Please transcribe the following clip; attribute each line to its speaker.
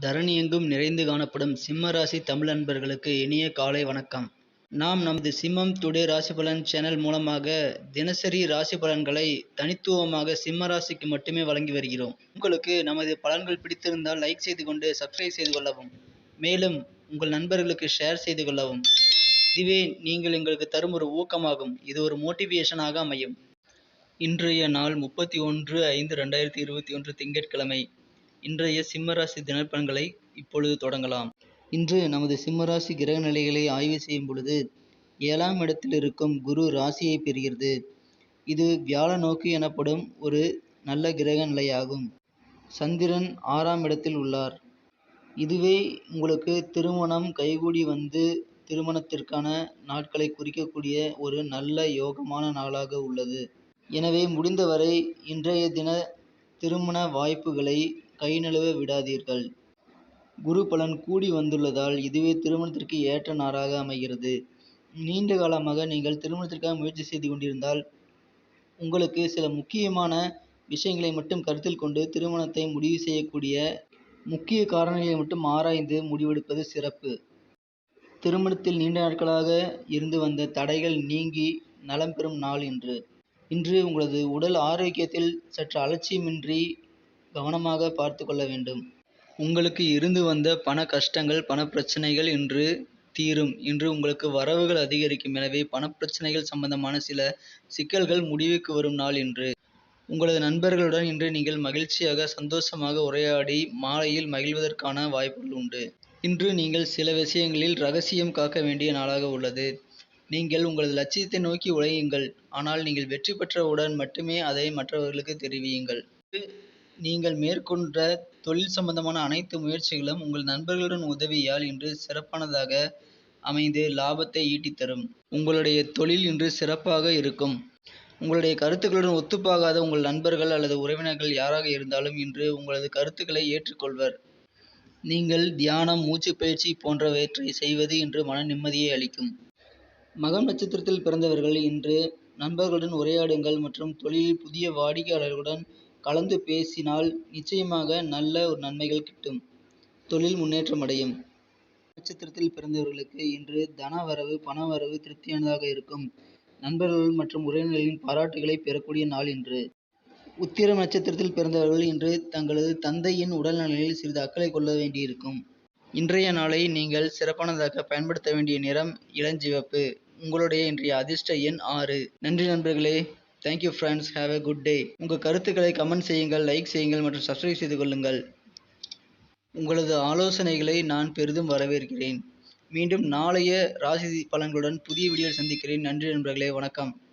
Speaker 1: தரணி எங்கும் நிறைந்து காணப்படும் சிம்ம ராசி தமிழ் அன்பர்களுக்கு இனிய காலை வணக்கம். நாம் நமது சிம்மம் டுடே ராசி பலன் சேனல் மூலமாக தினசரி ராசி பலன்களை தனித்துவமாக சிம்ம ராசிக்கு மட்டுமே வழங்கி வருகிறோம். உங்களுக்கு நமது பலன்கள் பிடித்திருந்தால் லைக் செய்து கொண்டு சப்ஸ்கிரைப் செய்து கொள்ளவும். மேலும் உங்கள் நண்பர்களுக்கு ஷேர் செய்து கொள்ளவும். இதுவே நீங்கள் எங்களுக்கு தரும் ஒரு ஊக்கமாகும். இது ஒரு மோட்டிவேஷனாக அமையும். இன்றைய நாள் முப்பத்தி ஒன்று ஐந்து ரெண்டாயிரத்தி இருபத்தி ஒன்று திங்கட்கிழமை. இன்றைய சிம்மராசி தினப்பலன்களை இப்பொழுது தொடங்கலாம். இன்று நமது சிம்மராசி கிரக நிலைகளை ஆய்வு செய்யும் பொழுது ஏழாம் இடத்தில் இருக்கும் குரு ராசியை பெறுகிறது. இது வியாழ நோக்கு எனப்படும் ஒரு நல்ல கிரக நிலையாகும் சந்திரன் ஆறாம் இடத்தில் உள்ளார். இதுவே உங்களுக்கு திருமணம் கைகூடி வந்து திருமணத்திற்கான நாட்களை குறிக்கக்கூடிய ஒரு நல்ல யோகமான நாளாக உள்ளது. எனவே முடிந்தவரை இன்றைய தின திருமண வாய்ப்புகளை கை நழுவ விடாதீர்கள். குரு பலன் கூடி வந்துள்ளதால் இதுவே திருமணத்திற்கு ஏற்ற நாளாக அமைகிறது. நீண்ட காலமாக நீங்கள் திருமணத்திற்காக முயற்சி செய்து கொண்டிருந்தால் உங்களுக்கு சில முக்கியமான விஷயங்களை மட்டும் கருத்தில் கொண்டு திருமணத்தை முடிவு செய்யக்கூடிய முக்கிய காரணங்களை மட்டும் ஆராய்ந்து முடிவெடுப்பது சிறப்பு. திருமணத்தில் நீண்ட நாட்களாக இருந்து வந்த தடைகள் நீங்கி நலம் பெறும் நாள் இன்று. இன்று உங்களது உடல் ஆரோக்கியத்தில் சற்று அலட்சியமின்றி கவனமாக பார்த்து கொள்ள வேண்டும். உங்களுக்கு இருந்து வந்த பண கஷ்டங்கள் பண பிரச்சனைகள் இன்று தீரும். இன்று உங்களுக்கு வரவுகள் அதிகரிக்கும். எனவே பணப்பிரச்சனைகள் சம்பந்தமான சில சிக்கல்கள் முடிவுக்கு வரும் நாள் இன்று. உங்களது நண்பர்களுடன் இன்று நீங்கள் மகிழ்ச்சியாக சந்தோஷமாக உரையாடி மாலையில் மகிழ்வதற்கான வாய்ப்புகள் உண்டு. இன்று நீங்கள் சில விஷயங்களில் ரகசியம் காக்க வேண்டிய நாளாக உள்ளது. நீங்கள் உங்களது லட்சியத்தை நோக்கி உழையுங்கள். ஆனால் நீங்கள் வெற்றி பெற்றவுடன் மட்டுமே அதை மற்றவர்களுக்கு தெரிவியுங்கள். நீங்கள் மேற்கொண்ட தொழில் சம்பந்தமான அனைத்து முயற்சிகளும் உங்கள் நண்பர்களுடன் உதவியால் இன்று சிறப்பானதாக அமைந்து லாபத்தை ஈட்டித்தரும். உங்களுடைய தொழில் இன்று சிறப்பாக இருக்கும். உங்களுடைய கருத்துக்களுடன் ஒத்துப்போகாத உங்கள் நண்பர்கள் அல்லது உறவினர்கள் யாராக இருந்தாலும் இன்று உங்களது கருத்துக்களை ஏற்றுக்கொள்வர். நீங்கள் தியானம் மூச்சு பயிற்சி போன்றவற்றை செய்வது இன்று மன நிம்மதியை அளிக்கும். மகம் நட்சத்திரத்தில் பிறந்தவர்கள் இன்று நண்பர்களுடன் உரையாடுங்கள் மற்றும் தொழிலில் புதிய வாடிக்கையாளர்களுடன் கலந்து பேசினால் நிச்சயமாக நல்ல ஒரு நன்மைகள் கிட்டும். தொழில் முன்னேற்றம் அடையும். நட்சத்திரத்தில் பிறந்தவர்களுக்கு இன்று தனவரவு பணவரவு திருப்தியானதாக இருக்கும். நண்பர்கள் மற்றும் உறவினர்களின் பாராட்டுகளை பெறக்கூடிய நாள் இன்று. உத்திரம் நட்சத்திரத்தில் பிறந்தவர்கள் இன்று தங்களது தந்தையின் உடல்நலையில் சிறிது அக்கறை கொள்ள வேண்டியிருக்கும். இன்றைய நாளை நீங்கள் சிறப்பானதாக பயன்படுத்த வேண்டிய நிறம் இளஞ்சிவப்பு. உங்களுடைய இன்றைய அதிர்ஷ்ட எண் ஆறு. நன்றி நண்பர்களே. Thank you friends have a good day உங்கள் கருத்துக்களை கமெண்ட் செய்யுங்கள் லைக் செய்யுங்கள் மற்றும் சப்ஸ்கிரைப் செய்து கொள்ளுங்கள். உங்களது ஆலோசனைகளை நான் பெரிதும் வரவேற்கிறேன். மீண்டும் நாளைய ராசி பலன்களுடன் புதிய வீடியோவில் சந்திக்கிறேன். நன்றி நண்பர்களே. வணக்கம்.